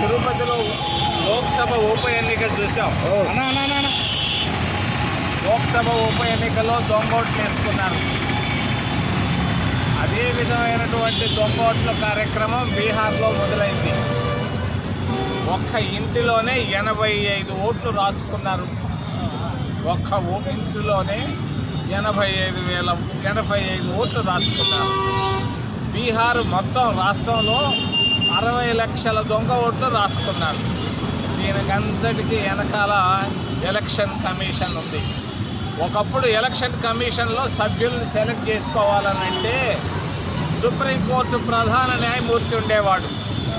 తిరుపతిలో లోక్సభ ఉప ఎన్నిక చూసాం. లోక్సభ ఉప ఎన్నికలో దొంగోట్లు వేసుకున్నారు. అదే విధమైనటువంటి దొంగోట్ల కార్యక్రమం బీహార్లో మొదలైంది. ఒక్క ఇంటిలోనే ఎనభై ఐదు ఓట్లు రాసుకున్నారు. ఒక్క ఇంటిలోనే ఎనభై ఐదు వేల ఎనభై ఐదు ఓట్లు రాసుకున్నారు. బీహార్ మొత్తం రాష్ట్రంలో అరవై లక్షల దొంగ ఓట్లు రాసుకున్నారు. దీనికంతటికీ వెనకాల ఎలక్షన్ కమిషన్ ఉంది. ఒకప్పుడు ఎలక్షన్ కమిషన్లో సభ్యుల్ని సెలెక్ట్ చేసుకోవాలనంటే సుప్రీంకోర్టు ప్రధాన న్యాయమూర్తి ఉండేవాడు.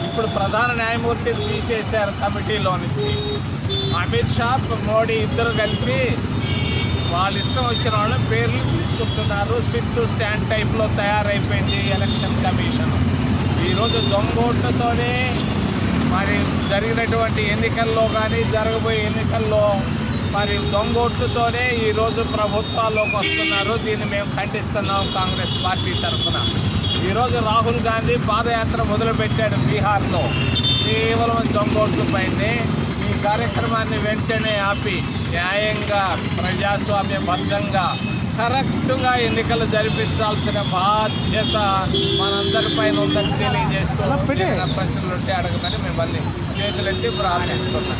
ఇప్పుడు ప్రధాన న్యాయమూర్తిని తీసేశారు కమిటీలో నుంచి. అమిత్ షా మోడీ ఇద్దరు కలిసి వాళ్ళ ఇష్టం వచ్చిన వాళ్ళ పేర్లు తీసుకుంటున్నారు. సిట్ స్టాండ్ టైప్లో తయారైపోయింది ఎలక్షన్ కమిషన్. ఈరోజు దొంగోట్లతోనే మరి జరిగినటువంటి ఎన్నికల్లో కానీ జరగబోయే ఎన్నికల్లో మరి దొంగోట్లతోనే ఈరోజు ప్రభుత్వాల్లోకి వస్తున్నారు. దీన్ని మేము ఖండిస్తున్నాం కాంగ్రెస్ పార్టీ తరఫున. ఈరోజు రాహుల్ గాంధీ పాదయాత్ర మొదలుపెట్టాడు బీహార్లో. కేవలం దొంగోట్లపైనే ఈ కార్యక్రమాన్ని వెంటనే ఆపి న్యాయంగా ప్రజాస్వామ్యబద్ధంగా కరెక్ట్గా ఎన్నికలు జరిపించాల్సిన బాధ్యత మనందరిపైన ఉందని తెలియజేస్తూ ప్రశ్నలు ఉంటే అడగదని మిమ్మల్ని చేతులెత్తి ప్రార్థిస్తున్నాం